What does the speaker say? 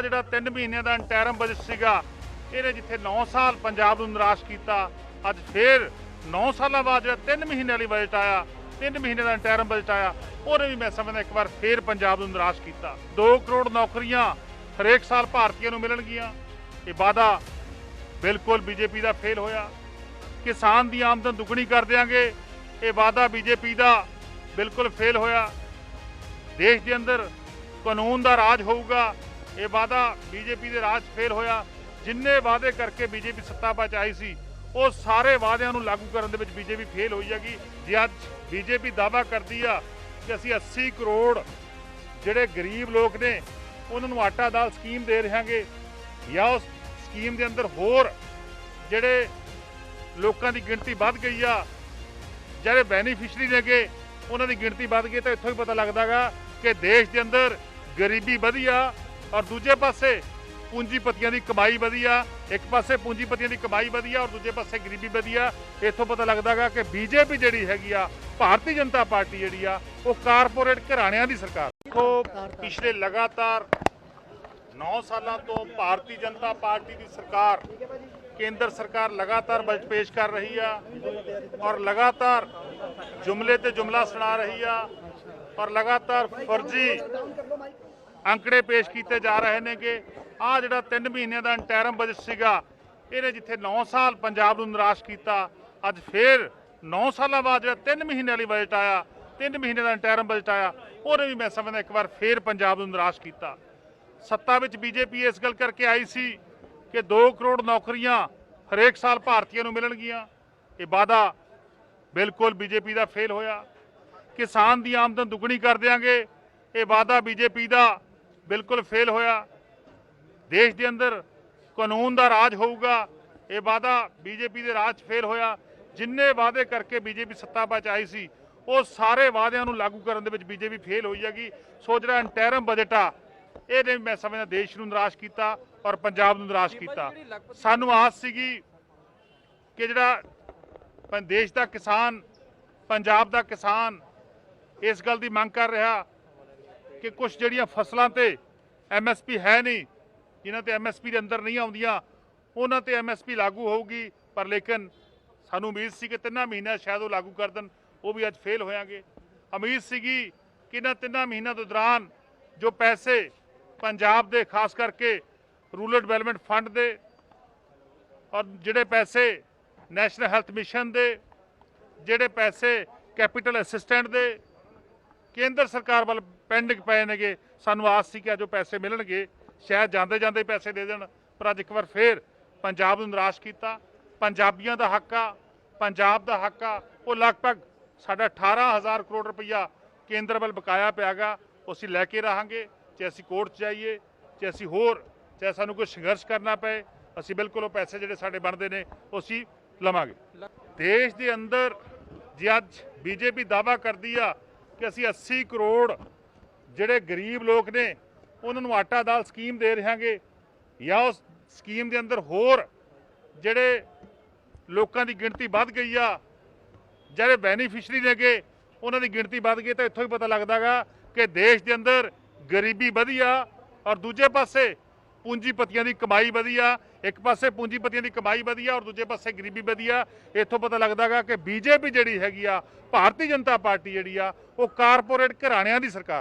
ਆ ਜਿਹੜਾ 3 ਮਹੀਨਿਆਂ ਦਾ ਇੰਟਰਮ ਬਜਟ ਸੀਗਾ, ਇਹਨੇ ਜਿੱਥੇ 9 ਸਾਲ ਪੰਜਾਬ ਨੂੰ ਨਿਰਾਸ਼ ਕੀਤਾ, ਅੱਜ ਫੇਰ 9 ਸਾਲਾਂ ਬਾਅਦ ਜਿਹੜਾ 3 ਮਹੀਨਿਆਂ ਵਾਲੀ ਬਜਟ ਆਇਆ 3 ਮਹੀਨੇ ਦਾ ਇੰਟਰਮ ਬਜਟ ਆਇਆ, ਉਹਨੇ ਵੀ ਮੈਂ ਸਮਝਦਾ ਇੱਕ ਵਾਰ ਫੇਰ ਪੰਜਾਬ ਨੂੰ ਨਿਰਾਸ਼ ਕੀਤਾ। 2 ਕਰੋੜ ਨੌਕਰੀਆਂ ਹਰੇਕ ਸਾਲ ਭਾਰਤੀਆਂ ਨੂੰ ਮਿਲਣਗੀਆਂ। ਇਹ ਵਾਅਦਾ ਬਿਲਕੁਲ ਬੀਜੇਪੀ ਦਾ ਫੇਲ ਹੋਇਆ। ਕਿਸਾਨ ਦੀ ਆਮਦਨ ਦੁੱਗਣੀ ਕਰ ਦਿਆਂਗੇ, ਇਹ ਵਾਅਦਾ ਬੀਜੇਪੀ ਦਾ ਬਿਲਕੁਲ ਫੇਲ ਹੋਇਆ। ਦੇਸ਼ ਦੇ ਅੰਦਰ ਕਾਨੂੰਨ ਦਾ ਰਾਜ ਹੋਊਗਾ ਇਹ ਵਾਅਦਾ ਬੀਜੇਪੀ ਦੇ ਰਾਜ 'ਚ ਫੇਲ ਹੋਇਆ। ਜਿੰਨੇ ਵਾਅਦੇ ਕਰਕੇ ਬੀਜੇਪੀ ਸੱਤਾ 'ਚ ਆਈ ਸੀ, ਉਹ ਸਾਰੇ ਵਾਅਦਿਆਂ ਨੂੰ ਲਾਗੂ ਕਰਨ ਦੇ ਵਿੱਚ ਬੀਜੇਪੀ ਫੇਲ ਹੋਈ ਹੈਗੀ। ਜੇ ਅੱਜ ਬੀਜੇਪੀ ਦਾਵਾ ਕਰਦੀ ਆ ਕਿ ਅਸੀਂ 80 ਕਰੋੜ ਜਿਹੜੇ ਗਰੀਬ ਲੋਕ ਨੇ, ਉਹਨਾਂ ਨੂੰ ਆਟਾ ਦਾਲ ਸਕੀਮ ਦੇ ਰਹਾਂਗੇ ਜਾਂ ਉਸ ਸਕੀਮ ਦੇ ਅੰਦਰ ਹੋਰ ਜਿਹੜੇ ਲੋਕਾਂ ਦੀ ਗਿਣਤੀ ਵੱਧ ਗਈ ਆ, ਜਿਹੜੇ ਬੈਨੀਫੀਸ਼ਰੀ ਨੇਗੇ ਉਹਨਾਂ ਦੀ ਗਿਣਤੀ ਵੱਧ ਗਈ ਤਾਂ ਇੱਥੋਂ ਹੀ ਪਤਾ ਲੱਗਦਾਗਾ ਕਿ ਦੇਸ਼ ਦੇ ਅੰਦਰ ਗਰੀਬੀ ਵਧੀ ਆ ਔਰ ਦੂਜੇ ਪਾਸੇ ਪੂੰਜੀਪਤੀਆਂ ਦੀ ਕਮਾਈ ਵਧੀਆ, ਇੱਕ ਪਾਸੇ ਪੂੰਜੀਪਤੀਆਂ ਦੀ ਕਮਾਈ ਵਧੀਆ ਔਰ ਦੂਜੇ ਪਾਸੇ ਗਰੀਬੀ ਵਧੀਆ। ਇੱਥੋਂ ਪਤਾ ਲੱਗਦਾਗਾ ਕਿ ਬੀਜੇਪੀ ਜਿਹੜੀ ਹੈਗੀ ਆ, ਭਾਰਤੀ ਜਨਤਾ ਪਾਰਟੀ ਜਿਹੜੀ ਆ, ਉਹ ਕਾਰਪੋਰੇਟ ਘਰਾਣਿਆਂ ਦੀ ਸਰਕਾਰ। ਦੇਖੋ, ਪਿਛਲੇ ਲਗਾਤਾਰ 9 ਸਾਲਾਂ ਤੋਂ ਭਾਰਤੀ ਜਨਤਾ ਪਾਰਟੀ ਦੀ ਸਰਕਾਰ, ਕੇਂਦਰ ਸਰਕਾਰ ਲਗਾਤਾਰ ਬਜਟ ਪੇਸ਼ ਕਰ ਰਹੀ ਆ ਔਰ ਲਗਾਤਾਰ ਜੁਮਲੇ ਤੇ ਜੁਮਲਾ ਸੁਣਾ ਰਹੀ ਆ। ਔਰ ਲਗਾਤਾਰ ਫਰਜ਼ੀ ਅੰਕੜੇ ਪੇਸ਼ ਕੀਤੇ ਜਾ ਰਹੇ ਨੇ ਕਿ ਆ ਜਿਹੜਾ 3 ਮਹੀਨਿਆਂ ਦਾ ਇੰਟਰਮ ਬਜਟ ਸੀਗਾ, ਇਹਨੇ ਜਿੱਥੇ 9 ਸਾਲ ਪੰਜਾਬ ਨੂੰ ਨਿਰਾਸ਼ ਕੀਤਾ, ਅੱਜ ਫੇਰ 9 ਸਾਲਾਂ ਬਾਅਦ ਜਿਹੜਾ 3 ਮਹੀਨਿਆਂ ਵਾਲੀ ਬਜਟ ਆਇਆ 3 ਮਹੀਨੇ ਦਾ ਇੰਟਰਮ ਬਜਟ ਆਇਆ, ਉਹਨੇ ਵੀ ਮੈਂ ਸਮਝਦਾ ਇੱਕ ਵਾਰ ਫੇਰ ਪੰਜਾਬ ਨੂੰ ਨਿਰਾਸ਼ ਕੀਤਾ। ਸੱਤਾ ਵਿੱਚ ਬੀਜੇਪੀ ਇਸ ਗੱਲ ਕਰਕੇ ਆਈ ਸੀ ਕਿ 2 ਕਰੋੜ ਨੌਕਰੀਆਂ ਹਰੇਕ ਸਾਲ ਭਾਰਤੀਆਂ ਨੂੰ ਮਿਲਣਗੀਆਂ। ਇਹ ਵਾਅਦਾ ਬਿਲਕੁਲ ਬੀਜੇਪੀ ਦਾ ਫੇਲ ਹੋਇਆ। ਕਿਸਾਨ ਦੀ ਆਮਦਨ ਦੁੱਗਣੀ ਕਰ ਦਿਆਂਗੇ। ਇਹ ਵਾਅਦਾ ਬੀਜੇਪੀ ਦਾ ਬਿਲਕੁਲ ਫੇਲ ਹੋਇਆ। ਦੇਸ਼ ਦੇ ਅੰਦਰ ਕਾਨੂੰਨ ਦਾ ਰਾਜ ਹੋਊਗਾ। ਇਹ ਵਾਅਦਾ ਬੀਜੇਪੀ ਦੇ ਰਾਜ ਫੇਲ ਹੋਇਆ। ਜਿੰਨੇ ਵਾਅਦੇ ਕਰਕੇ ਬੀਜੇਪੀ ਸੱਤਾ 'ਚ ਆਈ ਸੀ ਉਹ ਸਾਰੇ ਵਾਅਦਿਆਂ ਨੂੰ ਲਾਗੂ ਕਰਨ ਦੇ ਵਿੱਚ ਬੀਜੇਪੀ ਫੇਲ ਹੋਈ ਹੈਗੀ। ਸੋ ਜਿਹੜਾ ਇੰਟਰਮ ਬਜਟ ਆ। ਇਹਨੇ ਮੈਂ ਸਮਝਦਾ ਦੇਸ਼ ਨੂੰ ਨਿਰਾਸ਼ ਕੀਤਾ ਔਰ ਪੰਜਾਬ ਨੂੰ ਨਿਰਾਸ਼ ਕੀਤਾ। ਸਾਨੂੰ ਆਸ ਸੀਗੀ ਕਿ ਜਿਹੜਾ ਦੇਸ਼ ਦਾ ਕਿਸਾਨ ਪੰਜਾਬ ਦਾ ਕਿਸਾਨ ਇਸ ਗੱਲ ਦੀ ਮੰਗ ਕਰ ਰਿਹਾ ਕਿ ਕੁਝ ਜਿਹੜੀਆਂ ਫਸਲਾਂ ਤੇ ਐਮਐਸਪੀ ਹੈ ਨਹੀਂ। ਜਿਨ੍ਹਾਂ ਤੇ ਐਮਐਸਪੀ ਦੇ ਅੰਦਰ ਨਹੀਂ ਆਉਂਦੀਆਂ, ਉਹਨਾਂ ਤੇ ਐਮਐਸਪੀ ਲਾਗੂ ਹੋਊਗੀ। ਪਰ ਲੇਕਿਨ ਸਾਨੂੰ ਉਮੀਦ ਸੀ ਕਿ ਤਿੰਨਾਂ ਮਹੀਨਿਆਂ ਸ਼ਾਇਦ ਉਹ ਲਾਗੂ ਕਰ ਦੇਣ। ਉਹ ਵੀ ਅੱਜ ਫੇਲ ਹੋਇਆਂਗੇ। ਉਮੀਦ ਸੀਗੀ ਕਿ ਇਹਨਾਂ ਤਿੰਨਾਂ ਮਹੀਨਿਆਂ ਦੇ ਦੌਰਾਨ ਜੋ ਪੈਸੇ ਪੰਜਾਬ ਦੇ, ਖਾਸ ਕਰਕੇ ਰੂਰਲ ਡਿਵੈਲਪਮੈਂਟ ਫੰਡ ਦੇ ਔਰ ਜਿਹੜੇ ਪੈਸੇ ਨੈਸ਼ਨਲ ਹੈਲਥ ਮਿਸ਼ਨ ਦੇ, ਜਿਹੜੇ ਪੈਸੇ ਕੈਪੀਟਲ ਅਸਿਸਟੈਂਟ ਦੇ ਕੇਂਦਰ ਸਰਕਾਰ ਵੱਲ ਪੈਂਡਿੰਗ ਪਏ ਨੇਗੇ। ਸਾਨੂੰ ਆਸ ਸੀ ਕਿ ਅੱਜ ਉਹ ਪੈਸੇ ਮਿਲਣਗੇ। ਸ਼ਾਇਦ ਜਾਂਦੇ ਜਾਂਦੇ ਪੈਸੇ ਦੇ ਦੇਣ, ਪਰ ਅੱਜ ਇੱਕ ਵਾਰ ਫੇਰ ਪੰਜਾਬ ਨੂੰ ਨਿਰਾਸ਼ ਕੀਤਾ। ਪੰਜਾਬੀਆਂ ਦਾ ਹੱਕ ਆ, ਪੰਜਾਬ ਦਾ ਹੱਕ ਆ। ਉਹ ਲਗਭਗ ਸਾਡਾ 18000 ਕਰੋੜ ਰੁਪਈਆ ਕੇਂਦਰ ਵੱਲ ਬਕਾਇਆ ਪਿਆਗਾ। ਉਹ ਅਸੀਂ ਲੈ ਕੇ ਰਹਾਂਗੇ ਜੇ ਅਸੀਂ ਕੋਰਟ 'ਚ ਜਾਈਏ ਜੇ ਅਸੀਂ ਹੋਰ ਜੇ ਸਾਨੂੰ ਕੋਈ ਸੰਘਰਸ਼ ਕਰਨਾ ਪਏ, ਅਸੀਂ ਬਿਲਕੁਲ ਉਹ ਪੈਸੇ ਜਿਹੜੇ ਸਾਡੇ ਬਣਦੇ ਨੇ, ਉਹ ਅਸੀਂ ਲਵਾਂਗੇ। ਦੇਸ਼ ਦੇ ਅੰਦਰ ਜੇ ਅੱਜ ਬੀਜੇਪੀ ਦਾਵਾ ਕਰਦੀ ਆ ਕਿ ਅਸੀਂ 80 ਕਰੋੜ ਜਿਹੜੇ ਗਰੀਬ ਲੋਕ ਨੇ, ਉਹਨਾਂ ਨੂੰ ਆਟਾ ਦਾਲ ਸਕੀਮ ਦੇ ਰਹਾਂਗੇ ਜਾਂ ਉਸ ਸਕੀਮ ਦੇ ਅੰਦਰ ਹੋਰ ਜਿਹੜੇ ਲੋਕਾਂ ਦੀ ਗਿਣਤੀ ਵੱਧ ਗਈ ਆ, ਜਿਹੜੇ ਬੈਨੀਫੀਸ਼ਰੀ ਨੇਗੇ, ਉਹਨਾਂ ਦੀ ਗਿਣਤੀ ਵੱਧ ਗਈ ਤਾਂ ਇੱਥੋਂ ਹੀ ਪਤਾ ਲੱਗਦਾਗਾ ਕਿ ਦੇਸ਼ ਦੇ ਅੰਦਰ ਗਰੀਬੀ ਵਧੀ ਆ ਔਰ ਦੂਜੇ ਪਾਸੇ ਪੂੰਜੀਪਤੀਆਂ ਦੀ ਕਮਾਈ ਵਧੀ ਆ ਇੱਕ ਪਾਸੇ ਪੂੰਜੀਪਤੀਆਂ ਦੀ ਕਮਾਈ ਵਧੀਆ ਔਰ ਦੂਜੇ ਪਾਸੇ ਗਰੀਬੀ ਵਧੀਆ। ਇੱਥੋਂ ਪਤਾ ਲੱਗਦਾਗਾ ਕਿ ਬੀਜੇਪੀ ਜਿਹੜੀ ਹੈਗੀ ਆ, ਭਾਰਤੀ ਜਨਤਾ ਪਾਰਟੀ ਜਿਹੜੀ ਆ, ਉਹ ਕਾਰਪੋਰੇਟ ਘਰਾਣਿਆਂ ਦੀ ਸਰਕਾਰ ਆ।